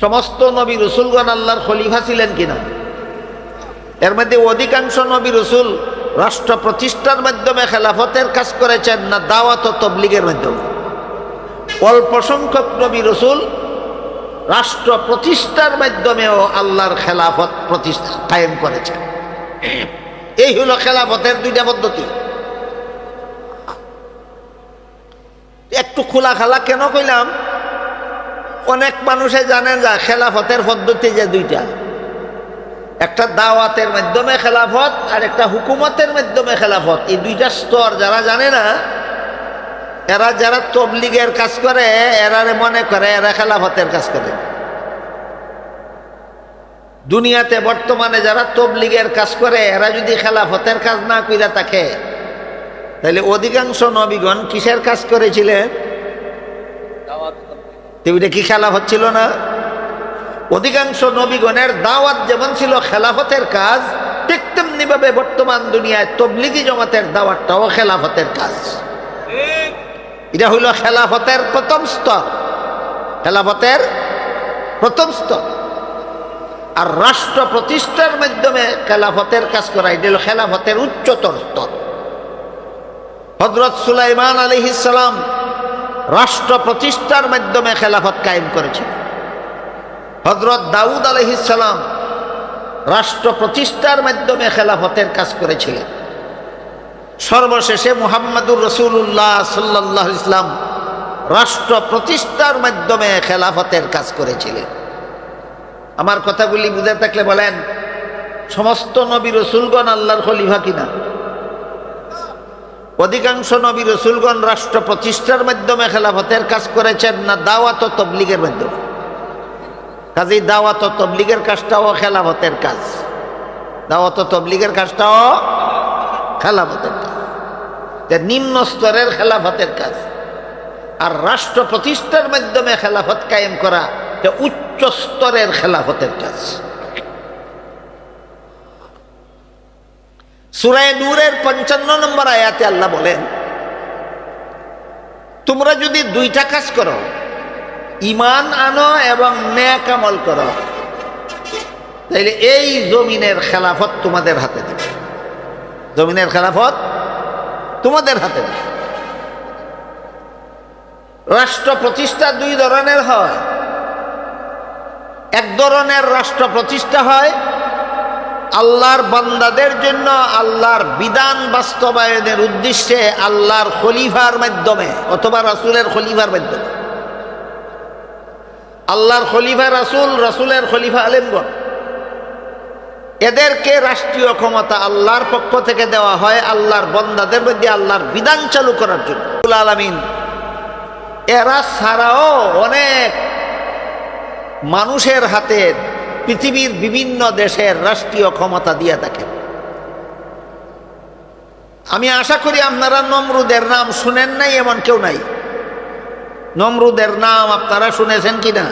সমস্ত নবী রসুলগণ আল্লাহর খলিফা ছিলেন কিনা? এর মধ্যে অধিকাংশ নবী রসুল রাষ্ট্র প্রতিষ্ঠার মাধ্যমে খেলাফতের কাজ করেছেন না দাওয়াত তবলিগের মাধ্যমে? অল্প সংখ্যক নবী রসুল রাষ্ট্র প্রতিষ্ঠার মাধ্যমেও আল্লাহর খেলাফত প্রতিষ্ঠা কায়েম করেছেন। এই হলো খেলাফতের দুইটা পদ্ধতি। একটু খোলা খালা কেন কইলাম? অনেক মানুষে জানেন যা খেলাফতের পদ্ধতি যে দুইটা। একটা দাওয়াতের মাধ্যমে খেলাফত আর একটা হুকুমতের মাধ্যমে খেলাফত। এই দুইটা স্তর যারা জানে না, এরা যারা তবলিগের কাজ করে এরারে মনে করে, এরা খেলাফতের কাজ করে। দুনিয়াতে বর্তমানে যারা তবলিগের কাজ করে, এরা যদি খেলাফতের কাজ না কইরা থাকে তাহলে অধিকাংশ নবীগণ কিসের কাজ করেছিলেন? তো কি খেলা হচ্ছিল না? অধিকাংশ নবীগণের দাওয়াত যেমন ছিল খেলাফতের কাজ, ঠিক তেমনি ভাবে বর্তমান দুনিয়ায় তবলিগি জমাতের দাওয়াতটাও খেলাফতের কাজ। এটা হইল খেলাফতের প্রথম স্তর। খেলাফতের প্রথম স্তর। আর রাষ্ট্র প্রতিষ্ঠার মাধ্যমে খেলাফতের কাজ করা, এটা হলো খেলাফতের উচ্চতর স্তর। হজরত সুলাইমান আলহিসাম রাষ্ট্র প্রতিষ্ঠার মাধ্যমে খেলাফত কায়েম করেছিল হজরত দাউদ আলহিসাম রাষ্ট্র প্রতিষ্ঠার মাধ্যমে খেলাফতের কাজ করেছিলেন। সর্বশেষে মুহাম্মদুর রসুল্লাহ সাল্লাহ ইসলাম রাষ্ট্র প্রতিষ্ঠার মাধ্যমে খেলাফতের কাজ করেছিলেন। আমার কথাগুলি বুঝে থাকলে বলেন, সমস্ত নবী রসুলগণ আল্লাহর খলিফা কিনা? অধিকাংশ নবী রসুলগণ রাষ্ট্র প্রতিষ্ঠার মাধ্যমে খেলাফতের কাজ করেছেন না দাওয়াত তবলিগের মাধ্যমে? কাজেই দাওয়াত তবলিগের কাজটাও খেলাফতের কাজ। দাওয়াত তবলিগের কাজটাও খেলাফতের কাজ। নিম্ন স্তরের খেলাফতের কাজ। আর রাষ্ট্র প্রতিষ্ঠার মাধ্যমে খেলাফত কায়েম করা উচ্চ স্তরের খেলাফতের কাজ। সুরায় নূরের পঞ্চান্ন নম্বর আয়াতে আল্লাহ বলেন, তোমরা যদি দুইটা কাজ করো ইমান আনো এবং ন্যাক আমল করো, তাইলে এই জমিনের খেলাফত তোমাদের হাতে দেবে। জমিনের খেলাফত তোমাদের হাতে দেবে। রাষ্ট্র প্রতিষ্ঠা দুই ধরনের হয়। এক ধরনের রাষ্ট্র প্রতিষ্ঠা হয় আল্লাহর বান্দাদের জন্য আল্লাহর বিধান বাস্তবায়নের উদ্দেশ্যে আল্লাহর খলিফার মাধ্যমে, অথবা রাসুলের খলিফার মাধ্যমে। আল্লাহর খলিফা রাসুল, রাসুলের খলিফা আলেমগণ। এদেরকে রাষ্ট্রীয় ক্ষমতা আল্লাহর পক্ষ থেকে দেওয়া হয় আল্লাহর বন্দাদের মধ্যে আল্লাহর বিধান চালু করার জন্য। আলমিন, এরা ছাড়াও অনেক মানুষের হাতে পৃথিবীর বিভিন্ন দেশের রাষ্ট্রীয় ক্ষমতা দিয়ে থাকেন আমি আশা করি আপনারা নমরুদের নাম শুনেন নাই, এমন কেউ নাই। নমরুদের নাম আপনারা শুনেছেন কি না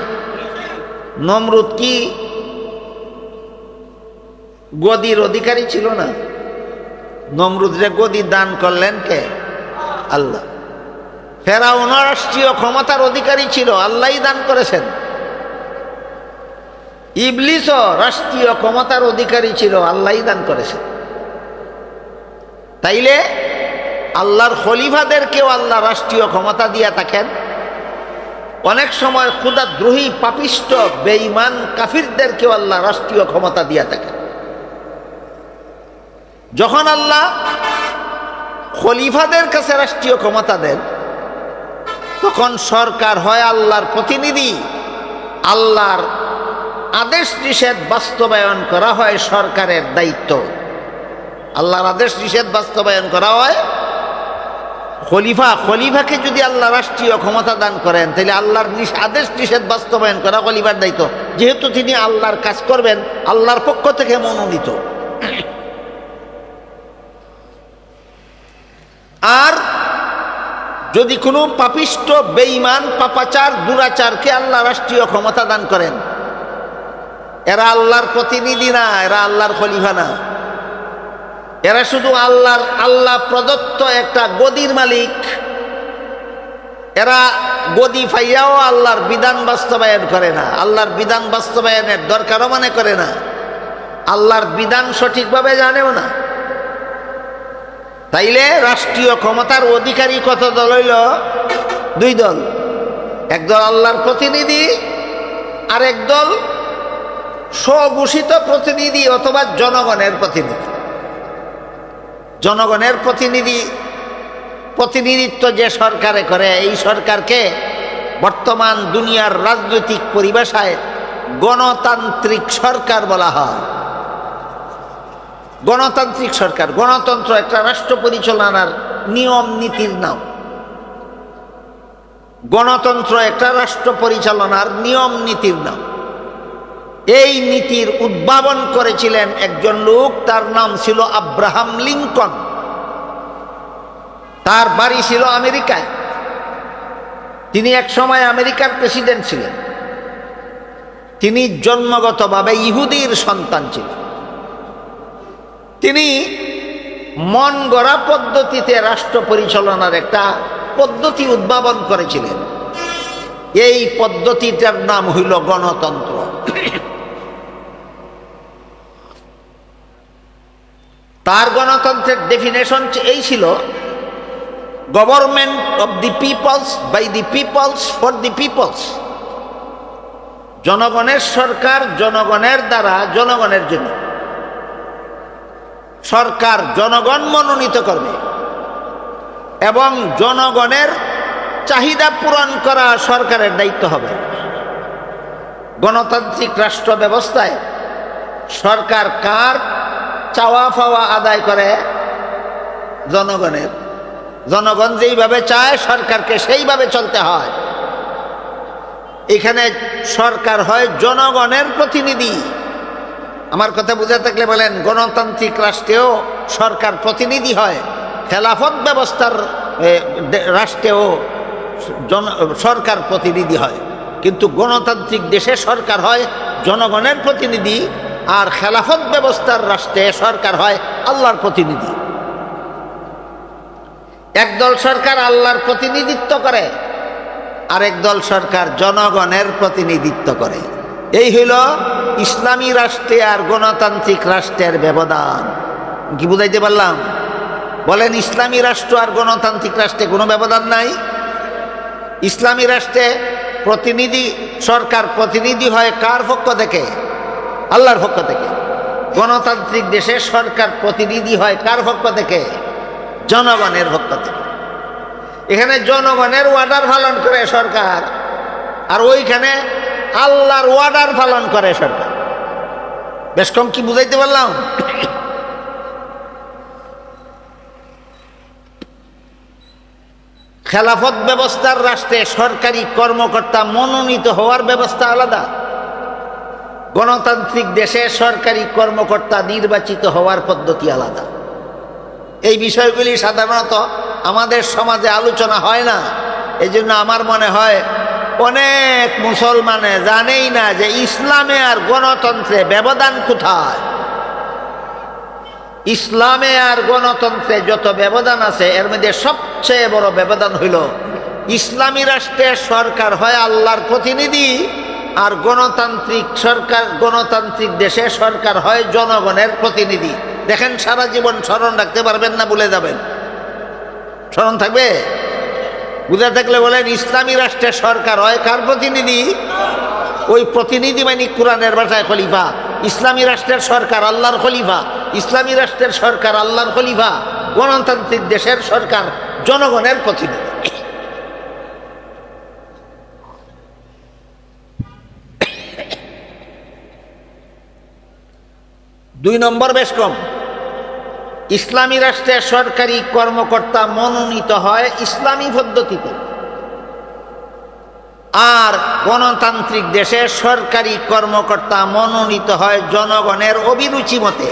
নমরুদ কি? গদির অধিকারী ছিল না? নমরুদ নমরুদরে গদি দান করলেন কে? আল্লাহ। ফেরাউন রাষ্ট্রীয় ক্ষমতার অধিকারী ছিল, আল্লাহই দান করেছেন। ইবলিসও রাষ্ট্রীয় ক্ষমতার অধিকারী ছিল, আল্লাহই দান করেছেন তাইলে আল্লাহর খলিফাদেরকেও আল্লাহ রাষ্ট্রীয় ক্ষমতা দিয়ে থাকেন। অনেক সময় ক্ষুদাদ্রোহী, পাপিষ্ট, বেঈমান, কাফিরদেরকেও আল্লাহ রাষ্ট্রীয় ক্ষমতা দিয়ে থাকেন। যখন আল্লাহ খলিফাদের কাছে রাষ্ট্রীয় ক্ষমতা দেন, তখন সরকার হয় আল্লাহর প্রতিনিধি, আল্লাহর আদেশ নিষেধ বাস্তবায়ন করা হয় সরকারের দায়িত্ব। আল্লাহর আদেশ নিষেধ বাস্তবায়ন করা হয়। খলিফা, খলিফাকে যদি আল্লাহ রাষ্ট্রীয় ক্ষমতা দান করেন, তাহলে আল্লাহর আদেশ নিষেধ বাস্তবায়ন করা খলিফার দায়িত্ব। যেহেতু তিনি আল্লাহর কাজ করবেন, আল্লাহর পক্ষ থেকে মনোনীত। আর যদি কোনো পাপিষ্ট, বেঈমান, পাপাচার, দুরাচারকে আল্লাহ রাষ্ট্রীয় ক্ষমতা দান করেন এরা আল্লাহর প্রতিনিধি না, এরা আল্লাহর খলিফা না। এরা শুধু আল্লাহর, আল্লাহ প্রদত্ত একটা গদির মালিক। এরা গদি ফাইয়াও আল্লাহর বিধান বাস্তবায়ন করে না। আল্লাহর বিধান বাস্তবায়নের দরকারও মনে করে না। আল্লাহর বিধান সঠিকভাবে জানেও না। তাইলে রাষ্ট্রীয় ক্ষমতার অধিকারী কত দল হইল? দুই দল। একদল আল্লাহর প্রতিনিধি আর একদল স্বঘোষিত প্রতিনিধি অথবা জনগণের প্রতিনিধি। জনগণের প্রতিনিধি, প্রতিনিধিত্ব যে সরকারে করে, এই সরকারকে বর্তমান দুনিয়ার রাজনৈতিক পরিভাষায় গণতান্ত্রিক সরকার বলা হয়। গণতান্ত্রিক সরকার, গণতন্ত্র একটা রাষ্ট্র পরিচালনার নিয়ম নীতির নাম। গণতন্ত্র একটা রাষ্ট্র পরিচালনার নিয়ম নীতির নাম। এই নীতির উদ্ভাবন করেছিলেন একজন লোক, তার নাম ছিল আব্রাহাম লিঙ্কন তার বাড়ি ছিল আমেরিকায়। তিনি এক সময় আমেরিকার প্রেসিডেন্ট ছিলেন। তিনি জন্মগতভাবে ইহুদির সন্তান ছিলেন। তিনি মন গড়া পদ্ধতিতে রাষ্ট্র পরিচালনার একটা পদ্ধতি উদ্ভাবন করেছিলেন। এই পদ্ধতিটার নাম হইল গণতন্ত্র। তার গণতন্ত্রের ডেফিনেশন এই ছিল government of the peoples by the peoples for the peoples জনগণের সরকার জনগণের দ্বারা জনগণের জন্য। সরকার জনগণ মনোনীত করবে এবং জনগণের চাহিদা পূরণ করা সরকারের দায়িত্ব হবে। গণতান্ত্রিক রাষ্ট্র ব্যবস্থায় সরকার কার চাওয়া ফাওয়া আদায় করে জনগণের। জনগণ যেইভাবে চায় সরকারকে সেইভাবে চলতে হয়। এখানে সরকার হয় জনগণের প্রতিনিধি। আমার কথা বুঝে থাকলে বলেন, গণতান্ত্রিক রাষ্ট্রেও সরকার প্রতিনিধি হয়। খেলাফত ব্যবস্থার রাষ্ট্রেও জন, সরকার প্রতিনিধি হয়। কিন্তু গণতান্ত্রিক দেশে সরকার হয় জনগণের প্রতিনিধি। আর খেলাফত ব্যবস্থার রাষ্ট্রে সরকার হয় আল্লাহর প্রতিনিধি। একদল সরকার আল্লাহর প্রতিনিধিত্ব করে, আরেক দল সরকার জনগণের প্রতিনিধিত্ব করে। এই হইল ইসলামী রাষ্ট্রে আর গণতান্ত্রিক রাষ্ট্রের ব্যবধান। কি বুঝাইতে পারলাম? বলেন ইসলামী রাষ্ট্র আর গণতান্ত্রিক রাষ্ট্রে কোনো ব্যবধান নাই। ইসলামী রাষ্ট্রে প্রতিনিধি, সরকার প্রতিনিধি হয় কার পক্ষ থেকে? আল্লাহর পক্ষ থেকে। গণতান্ত্রিক দেশে সরকার প্রতিনিধি হয় কার পক্ষ থেকে? জনগণের পক্ষ থেকে। এখানে জনগণের ওয়ার্ডার পালন করে সরকার, আর ওইখানে আল্লাহর ওয়ার্ডার পালন করে সরকার। বেশ কম কি বুঝাইতে পারলাম? খেলাফত ব্যবস্থার রাষ্ট্রে সরকারি কর্মকর্তা মনোনীত হওয়ার ব্যবস্থা আলাদা। গণতান্ত্রিক দেশে সরকারি কর্মকর্তা নির্বাচিত হওয়ার পদ্ধতি আলাদা। এই বিষয়গুলি সাধারণত আমাদের সমাজে আলোচনা হয় না। এই জন্য আমার মনে হয় অনেক মুসলমানে জানেই না যে ইসলামে আর গণতন্ত্রে ব্যবধান কোথায়। ইসলামে আর গণতন্ত্রে যত ব্যবধান আছে, এর মধ্যে সবচেয়ে বড় ব্যবধান হইল, ইসলামী রাষ্ট্রের সরকার হয় আল্লাহর প্রতিনিধি। আর গণতান্ত্রিক সরকার, গণতান্ত্রিক দেশে সরকার হয় জনগণের প্রতিনিধি। দেখেন সারা জীবন স্মরণ রাখতে পারবেন না, ভুলে যাবেন। স্মরণ থাকবে? বুঝে থাকলে বলেন, ইসলামী রাষ্ট্রের সরকার হয় কার প্রতিনিধি? ওই প্রতিনিধি মানে কোরআনের ভাষায় খলিফা। ইসলামী রাষ্ট্রের সরকার আল্লাহর খলিফা। ইসলামী রাষ্ট্রের সরকার আল্লাহর খলিফা। গণতান্ত্রিক দেশের সরকার জনগণের প্রতিনিধি। দুই নম্বর বেশ কম। ইসলামী রাষ্ট্রের সরকারি কর্মকর্তা মনোনীত হয় ইসলামী পদ্ধতিতে। আর গণতান্ত্রিক দেশে সরকারি কর্মকর্তা মনোনীত হয় জনগণের অভিরুচি মতে।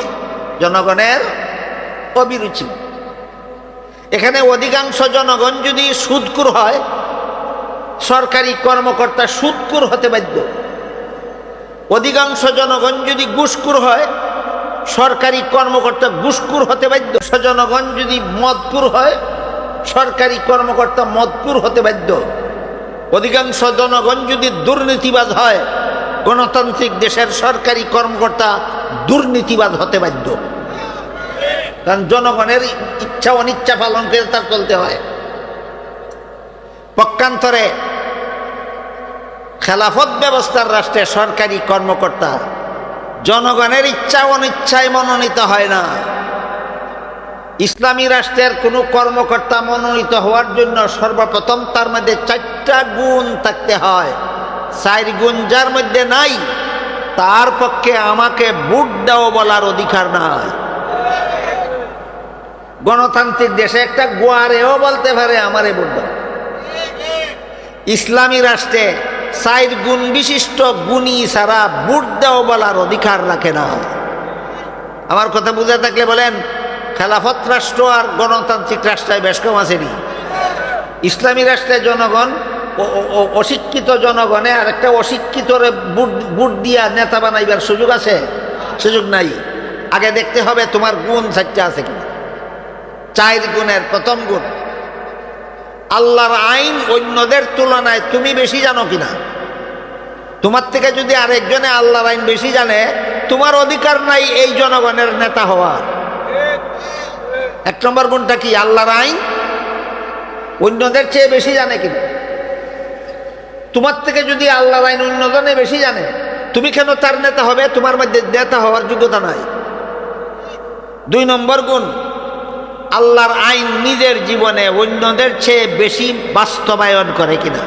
জনগণের অভিরুচি এখানে অধিকাংশ জনগণ যদি সুদকুর হয়, সরকারি কর্মকর্তা সুদকুর হতে বাধ্য। অধিকাংশ জনগণ যদি ঘুষকুর হয় সরকারি কর্মকর্তা ঘুষকুর হতে বাধ্য। জনগণ যদি মদপুর হয়, সরকারি কর্মকর্তা মদপুর হতে বাধ্য। অধিকাংশ জনগণ যদি দুর্নীতিবাজ হয়, গণতান্ত্রিক দেশের সরকারি কর্মকর্তা দুর্নীতিবাদ হতে বাধ্য। কারণ জনগণের ইচ্ছা অনিচ্ছা পালন করে তার চলতে হয়। পক্ষান্তরে খেলাফত ব্যবস্থার রাষ্ট্রে সরকারি কর্মকর্তা জনগণের ইচ্ছা অনিচ্ছায় মনোনীত হয় না। ইসলামী রাষ্ট্রের কোনো কর্মকর্তা মনোনীত হওয়ার জন্য সর্বপ্রথম তার মধ্যে চারটা গুণ থাকতে হয়। চার গুণ যার মধ্যে নাই, তার পক্ষে আমাকে বুট দাও বলার অধিকার নাই। গণতান্ত্রিক দেশে একটা গোয়ারেও বলতে পারে আমারে বুট দাও। ইসলামী রাষ্ট্রে চার গুণ বিশিষ্ট গুণী ছাড়া বুট দেও বলার অধিকার রাখে না। আমার কথা বুঝে থাকলে বলেন, খেলাফত রাষ্ট্র আর গণতান্ত্রিক রাষ্ট্রায় বেশ কম আসেনি ইসলামী রাষ্ট্রের জনগণ অশিক্ষিত জনগণে আর একটা অশিক্ষিত বুট বুট দিয়া নেতা বানাইবার সুযোগ আছে? সুযোগ নাই। আগে দেখতে হবে তোমার গুণ চারটা আছে কিনা। চার গুণের প্রথম গুণ। আল্লাহর আইন অন্যদের তুলনায় তুমি বেশি জানো কিনা? তোমার থেকে যদি আরেকজনে আল্লাহর আইন বেশি জানে, তোমার অধিকার নাই এই জনগণের নেতা হওয়ার। এক নম্বর গুণটা কি? আল্লাহর আইন অন্যদের চেয়ে বেশি জানে কিনা? তোমার থেকে যদি আল্লাহর আইন অন্যজনে বেশি জানে, তুমি কেন তার নেতা হবে? তোমার মধ্যে নেতা হওয়ার যোগ্যতা নাই। দুই নম্বর গুণ আল্লাহর আইন নিজের জীবনে অন্যদের চেয়ে বেশি বাস্তবায়ন করে কিনা?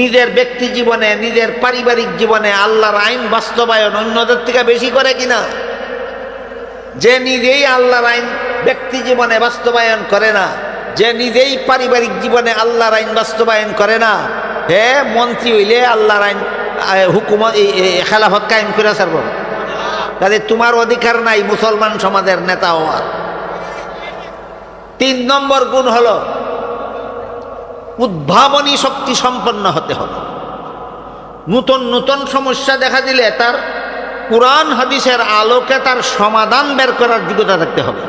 নিজের ব্যক্তি জীবনে, নিজের পারিবারিক জীবনে আল্লাহর আইন বাস্তবায়ন অন্যদের থেকে বেশি করে কিনা? যে নিজেই আল্লাহর আইন ব্যক্তি জীবনে বাস্তবায়ন করে না, যে নিজেই পারিবারিক জীবনে আল্লাহর আইন বাস্তবায়ন করে না, হে মন্ত্রী হইলে আল্লাহর আইন হুকুমত খেলাফত কায়েম করে সারব কাজে তোমার অধিকার নাই মুসলমান সমাজের নেতা হওয়ার তিন নম্বর গুণ হল, উদ্ভাবনী শক্তি সম্পন্ন হতে হবে। নূতন নূতন সমস্যা দেখা দিলে তার কোরআন হাদিসের আলোকে তার সমাধান বের করার যোগ্যতা থাকতে হবে।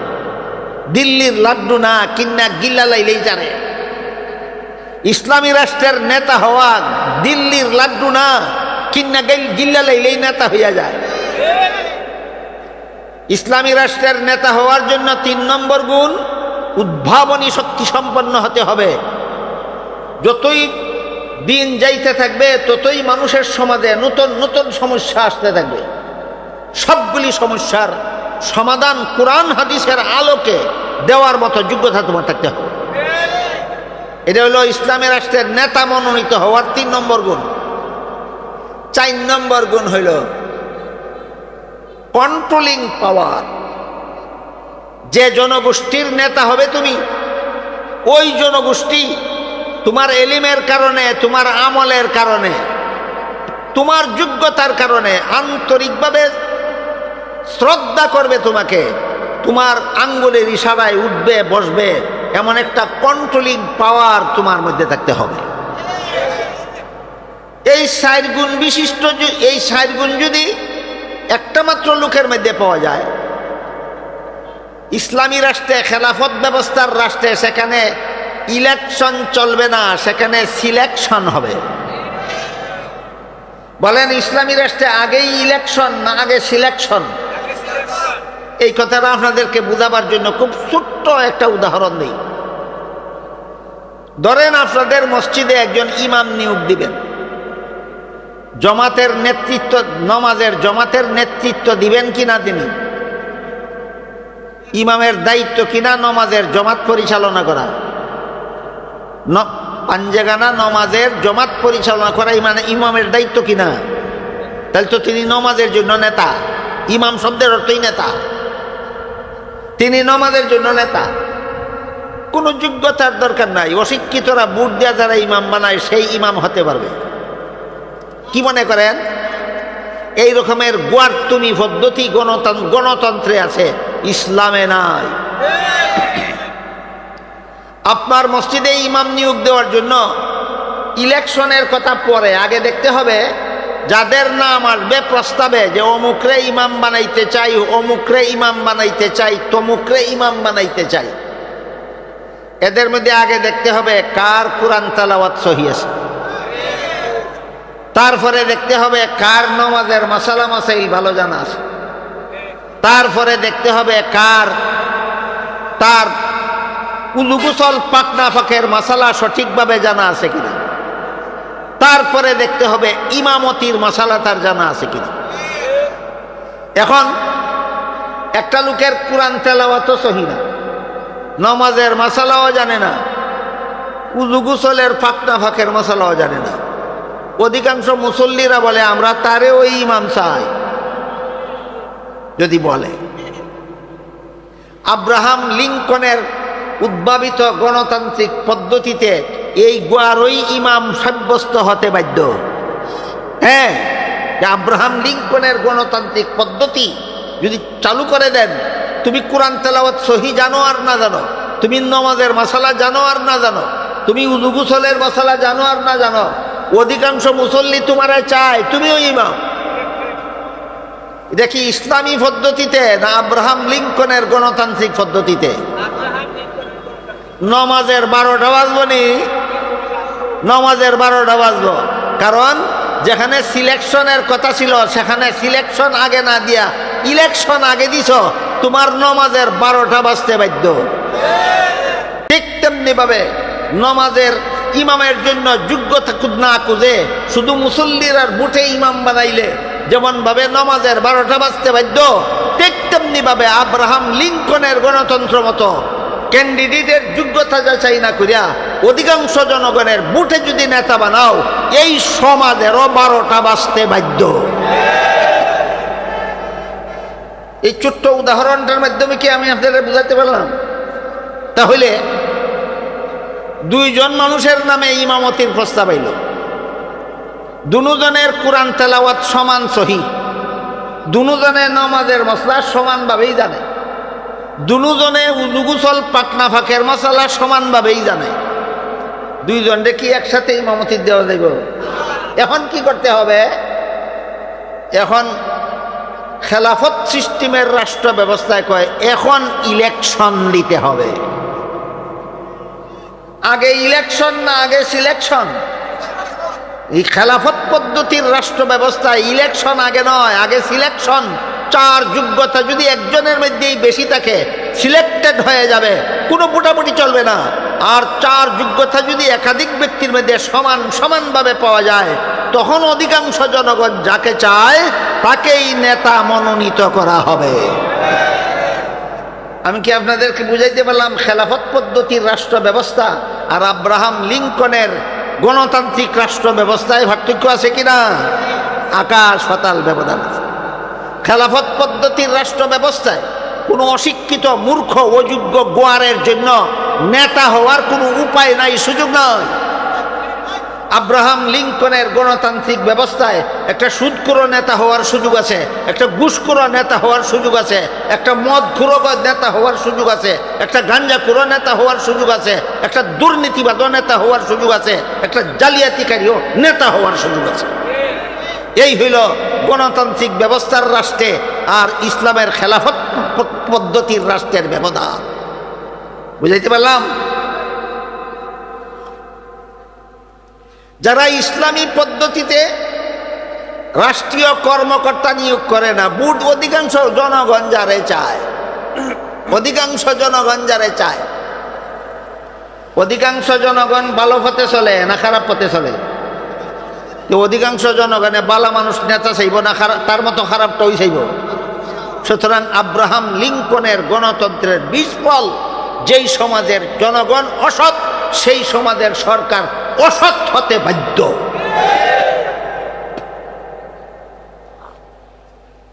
দিল্লির লাড্ডু না কিন্না গিল্লা লাইলেই জানে ইসলামী রাষ্ট্রের নেতা হওয়া দিল্লির লাড্ডু না কিন্না গেল- গিল্লা লাইলেই নেতা হইয়া যায়। ইসলামী রাষ্ট্রের নেতা হওয়ার জন্য তিন নম্বর গুণ উদ্ভাবনী শক্তি সম্পন্ন হতে হবে। যতই দিন যাইতে থাকবে, ততই মানুষের সমাজে নতুন নতুন সমস্যা আসতে থাকবে। সবগুলি সমস্যার সমাধান কোরআন হাদিসের আলোকে দেওয়ার মতো যোগ্যতা তোমার থাকতে হবে। এটা হলো ইসলামের রাষ্ট্রের নেতা মনোনীত হওয়ার তিন নম্বর গুণ। চার নম্বর গুণ হইল কন্ট্রোলিং পাওয়ার যে জনগোষ্ঠীর নেতা হবে তুমি, ওই জনগোষ্ঠী তোমার এলিমের কারণে, তোমার আমলের কারণে, তোমার যোগ্যতার কারণে আন্তরিকভাবে শ্রদ্ধা করবে তোমাকে, তোমার আঙ্গুলের ইশারায় উঠবে, বসবে, এমন একটা কন্ট্রোলিং পাওয়ার তোমার মধ্যে থাকতে হবে। এই সাইড গুণ বিশিষ্ট, এই সাইড গুণ যদি একটা মাত্র লোকের মধ্যে পাওয়া যায় ইসলামী রাষ্ট্রে খেলাফত ব্যবস্থার রাষ্ট্রে সেখানে ইলেকশন চলবে না, সেখানে সিলেকশন হবে। বলেন, ইসলামী রাষ্ট্রে আগেই ইলেকশন না আগে সিলেকশন? এই কথাটা আপনাদেরকে বোঝাবার জন্য খুব ছোট্ট একটা উদাহরণ দিই। ধরেন আপনাদের মসজিদে একজন ইমাম নিয়োগ দিবেন। জমাতের নেতৃত্ব, নমাজের জমাতের নেতৃত্ব দিবেন কিনা তিনি? ইমামের দায়িত্ব কিনা নমাজের জমাত পরিচালনা করা। পাঞ্জেগানা নমাজের জমাত পরিচালনা করা ইমানে ইমামের দায়িত্ব কিনা? তাহলে তো তিনি নমাজের জন্য নেতা। ইমাম শব্দের অর্থই নেতা। তিনি নমাজের জন্য নেতা। কোনো যোগ্যতার দরকার নাই। অশিক্ষিতরা বুট দেওয়া যারা ইমাম বানায়, সেই ইমাম হতে পারবে। কি মনে করেন? এই রকমের গোয়ার্তুমি পদ্ধতি গণতন্ত্র গণতন্ত্রে আছে। ইসলামে নাই। আপনার মসজিদে ইমাম নিয়োগ দেওয়ার জন্য ইলেকশনের কথা পরে, আগে দেখতে হবে যাদের নাম আসবে প্রস্তাবে যে অমুকরে ইমাম বানাইতে চাই, অমুকরে ইমাম বানাইতে চাই, তমুকরে ইমাম বানাইতে চাই। এদের মধ্যে আগে দেখতে হবে কার কোরআন তালাওয়াত সহি আছে। তারপরে দেখতে হবে কার নমাজের মাসালা মাসাইল ভালো জানা আছে। তারপরে দেখতে হবে কার, তার উলুগুসল পাকনা ফাঁকের মশালা সঠিকভাবে জানা আছে কিনা। তারপরে দেখতে হবে ইমামতির মশালা তার জানা আছে কিনা। এখন একটা লোকের কোরআন তেলাওয়াতও সহি না, নমাজের মশালাও জানে না উজুগুসলের ফাঁকনা ফাঁকের মশালাও জানে না। অধিকাংশ মুসল্লিরা বলে, আমরা তারে ওই ইমাম চাই। যদি বলে। আব্রাহাম লিঙ্কনের উদ্ভাবিত গণতান্ত্রিক পদ্ধতিতে এই গোয়ারই ইমাম সাব্যস্ত হতে বাধ্য। হ্যাঁ আব্রাহাম লিঙ্কনের গণতান্ত্রিক পদ্ধতি যদি চালু করে দেন, তুমি কোরআন তেলাওয়াত সহি জানো আর না জানো? তুমি নমাজের মশালা জানো আর না জানো? তুমি উজুগুসলের মশালা জানো আর না জানো? অধিকাংশ মুসল্লি তোমার চায়, তুমিও ইমাম। কি ইসলামী পদ্ধতিতে না আব্রাহাম লিঙ্কনের গণতান্ত্রিক পদ্ধতিতে? নমাজের বারোটা বাজবো নি। নমাজের বারোটা বাজবো কারণ যেখানে সিলেকশনের কথা ছিল, সেখানে সিলেকশন আগে না দিয়া ইলেকশন আগে দিছ, তোমার নমাজের বারোটা বাজতে বাধ্য। ঠিক তেমনি ভাবে নমাজের ইমামের জন্য যোগ্যতা না খুঁজে শুধু মুসল্লির আর বুটে ইমাম বানাইলে যেমন ভাবে নমাজের বারোটা বাজতে বাধ্য, ঠিক তেমনি ভাবে আব্রাহাম লিঙ্কনের গণতন্ত্র মতো ক্যান্ডিডেটের যোগ্যতা যাচাই না করিয়া অধিকাংশ জনগণের বুটে যদি নেতা বানাও, এই সমাজেরও বারোটা বাজতে বাধ্য। এই ছোট্ট উদাহরণটার মাধ্যমে কি আমি আপনাদের বুঝাতে পারলাম? তাহলে দুইজন মানুষের নামে ইমামতির প্রস্তাব আইল। দুজনের কোরআন তেলাওয়াত সমান সহি। দুজনে নমাজের মশলা সমানভাবেই জানে। দুজনে উজুগুসল পাকনা ফাঁকের মশলা সমানভাবেই জানে। দুইজনকে কি একসাথে ইমামতি দেওয়া যাইব? এখন কি করতে হবে? এখন খেলাফত সিস্টেমের রাষ্ট্র ব্যবস্থায় কয়, এখন ইলেকশন দিতে হবে। আগে ইলেকশন না আগে সিলেকশন? এই খেলাফত পদ্ধতির রাষ্ট্র ব্যবস্থায় ইলেকশন আগে নয়, আগে সিলেকশন চার যোগ্যতা যদি একজনের মধ্যেই বেশি থাকে সিলেক্টেড হয়ে যাবে, কোনো মোটামুটি চলবে না। আর চার যোগ্যতা যদি একাধিক ব্যক্তির মধ্যে সমান, সমানভাবে পাওয়া যায়, তখন অধিকাংশ জনগণ যাকে চায়, তাকেই নেতা মনোনীত করা হবে। আমি কি আপনাদেরকে বুঝাইতে পারলাম, খেলাফত পদ্ধতির রাষ্ট্র ব্যবস্থা আর আব্রাহাম লিঙ্কনের গণতান্ত্রিক রাষ্ট্র ব্যবস্থায় পার্থক্য আছে কিনা? আকাশ, পাতাল ব্যবধান আছে। খেলাফত পদ্ধতির রাষ্ট্র ব্যবস্থায় কোনো অশিক্ষিত, মূর্খ, অযোগ্য, গোয়ারের জন্য নেতা হওয়ার কোনো উপায় নাই, সুযোগ নয় আব্রাহাম লিঙ্কনের গণতান্ত্রিক ব্যবস্থায় একটা সুদকুরো নেতা হওয়ার সুযোগ আছে, একটা ঘুষকুরো নেতা হওয়ার সুযোগ আছে, একটা মদ খুরো নেতা হওয়ার সুযোগ আছে, একটা গাঞ্জা কুরো নেতা হওয়ার সুযোগ আছে, একটা দুর্নীতিবাদ নেতা হওয়ার সুযোগ আছে, একটা জালিয়াতিকারীও নেতা হওয়ার সুযোগ আছে। এই হইল গণতান্ত্রিক ব্যবস্থার রাষ্ট্রে আর ইসলামের খেলাফত পদ্ধতির রাষ্ট্রের ব্যবধান। বুঝাইতে পারলাম? যারা ইসলামী পদ্ধতিতে রাষ্ট্রীয় কর্মকর্তা নিয়োগ করে না, বুট অধিকাংশ জনগণ যারে চায়। অধিকাংশ জনগণ যারে চায়। অধিকাংশ জনগণ ভালো পথে চলে না খারাপ পথে চলে। অধিকাংশ জনগণে বালা মানুষ নেতা চাইব না খারাপ তার মতো খারাপটাই চাইব। সুতরাং আব্রাহাম লিঙ্কনের গণতন্ত্রের বিস্ফল যেই সমাজের জনগণ অসৎ সেই সমাজের সরকার অসৎ হতে বাধ্য।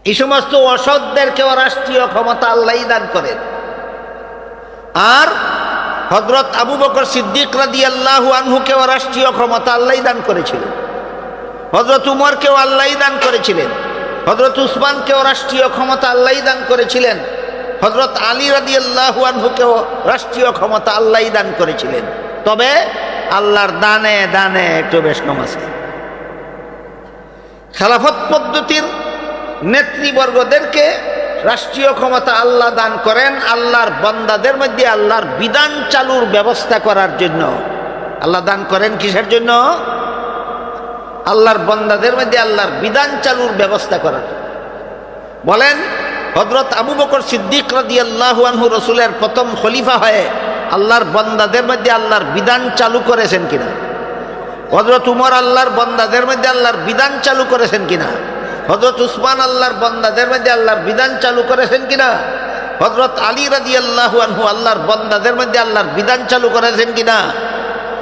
এই সমস্ত অসৎদেরকেও রাষ্ট্রীয় ক্ষমতা আল্লাহ দান করেন। আর হজরত আবু বকর সিদ্দিক রাদি আল্লাহ আনহুকেও রাষ্ট্রীয় ক্ষমতা আল্লাহ দান করেছিলেন। হজরত উমরকেও আল্লাহ দান করেছিলেন। হজরত উসমানকেও রাষ্ট্রীয় ক্ষমতা আল্লাহ দান করেছিলেন। হজরত আলী রাদি আল্লাহু আনহুকেও রাষ্ট্রীয় ক্ষমতা আল্লাহ দান করেছিলেন। তবে আল্লাহর দানে দানে একটু বেশ কম আছে। খেলাফত পদ্ধতির নেতৃবর্গদেরকে রাষ্ট্রীয় ক্ষমতা আল্লাহ দান করেন, আল্লাহর বন্দাদের মধ্যে আল্লাহর বিধান চালুর ব্যবস্থা করার জন্য। আল্লাহ দান করেন কিসের জন্য? আল্লাহর বন্দাদের মধ্যে আল্লাহর বিধান চালুর ব্যবস্থা করার বলেন হজরত আবু বকর সিদ্দিক রাদি আল্লাহু আনহু রসুলের প্রথম খলিফা হয়ে আল্লাহর বন্দাদের মধ্যে আল্লাহর বিধান চালু করেছেন কিনা? হজরত উমর আল্লাহর বন্দাদের মধ্যে আল্লাহর বিধান চালু করেছেন কিনা? হজরত উসমান আল্লাহর বন্দাদের মধ্যে আল্লাহর বিধান চালু করেছেন কিনা? হজরত আলী রাজি আল্লাহ আনহু আল্লাহর বন্দাদের মধ্যে আল্লাহর বিধান চালু করেছেন কিনা?